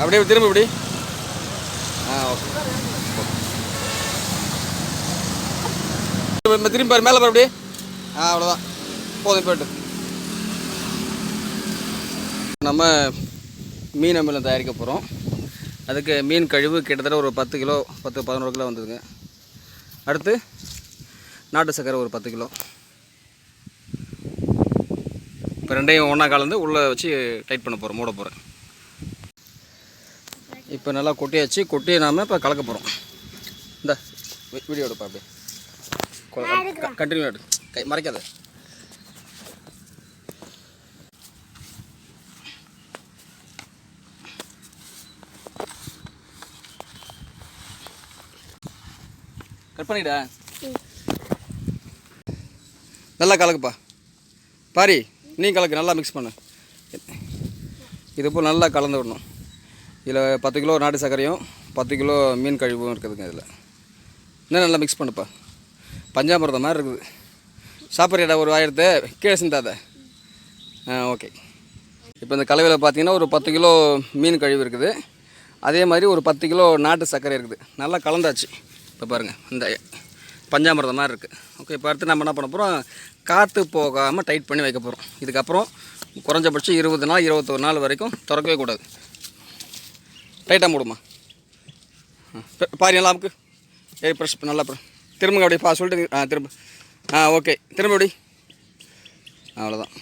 அப்படியே திரும்ப இப்படி. ஆ ஓகே இப்ப திரும்பி பாரு மேலே பாரு அப்படியே. ஆ அவ்வளோதான் போதும் போயிட்டு. நம்ம மீன் அமிலம் தயாரிக்க போகிறோம் அதுக்கு மீன் கழிவு கிட்டத்தட்ட ஒரு பத்து கிலோ பத்து பதினோரு கிலோ வந்ததுங்க. அடுத்து நாட்டு சர்க்கரை ஒரு பத்து கிலோ. இப்போ ரெண்டையும் ஒன்றா கலந்து உள்ளே வச்சு டைட் பண்ண போகிறோம் மூட போகிறேன் இப்போ நல்லா கொட்டியாச்சு கொட்டி நாம இப்போ கலக்க போகிறோம் இந்த வீடியோ எடுப்பா அப்படியே. கண்டினியூ எடு. கை மறைக்காத. கட் பண்ணிடா நல்லா கலக்குப்பா. பாரி நீ கலக்கு நல்லா மிக்ஸ் பண்ணு. இது போல் நல்லா கலந்து விடணும். இதில் பத்து கிலோ நாட்டு சர்க்கரையும் பத்து கிலோ மீன் கழிவும் இருக்குதுங்க இதில். இன்னும் நல்லா மிக்ஸ் பண்ணுப்பா. பஞ்சாமிரதம் மாதிரி இருக்குது. சாப்பிட்றியடா ஒரு ஆயிரத்து? கீழே சிந்தாத. ஆ ஓகே இப்போ இந்த கலவையில் பார்த்தீங்கன்னா ஒரு பத்து கிலோ மீன் கழிவு இருக்குது. அதே மாதிரி ஒரு பத்து கிலோ நாட்டு சர்க்கரை இருக்குது. நல்லா கலந்தாச்சு. இப்போ பாருங்கள் இந்த பஞ்சாமிரதம் மாதிரி இருக்குது ஓகே இப்போ அடுத்து நம்ம என்ன பண்ண போகிறோம் காற்று போகாமல் டைட் பண்ணி வைக்க போகிறோம் இதுக்கப்புறம் குறைஞ்சபட்சம் இருபது நாள் இருபத்தொரு நாள் வரைக்கும் திறக்கவே கூடாது. டைட்டாக மூடுமா ஆ, ப- பாரு நல்லா அமுக்கு. ப்ரெஷ் நல்லா ப்ரெ- திரும்புங்க அப்படியே பா சொல்லிட்டு ஆ திரும்ப. ஆ ஓகே திரும்ப அப்படி அவ்வளோதான்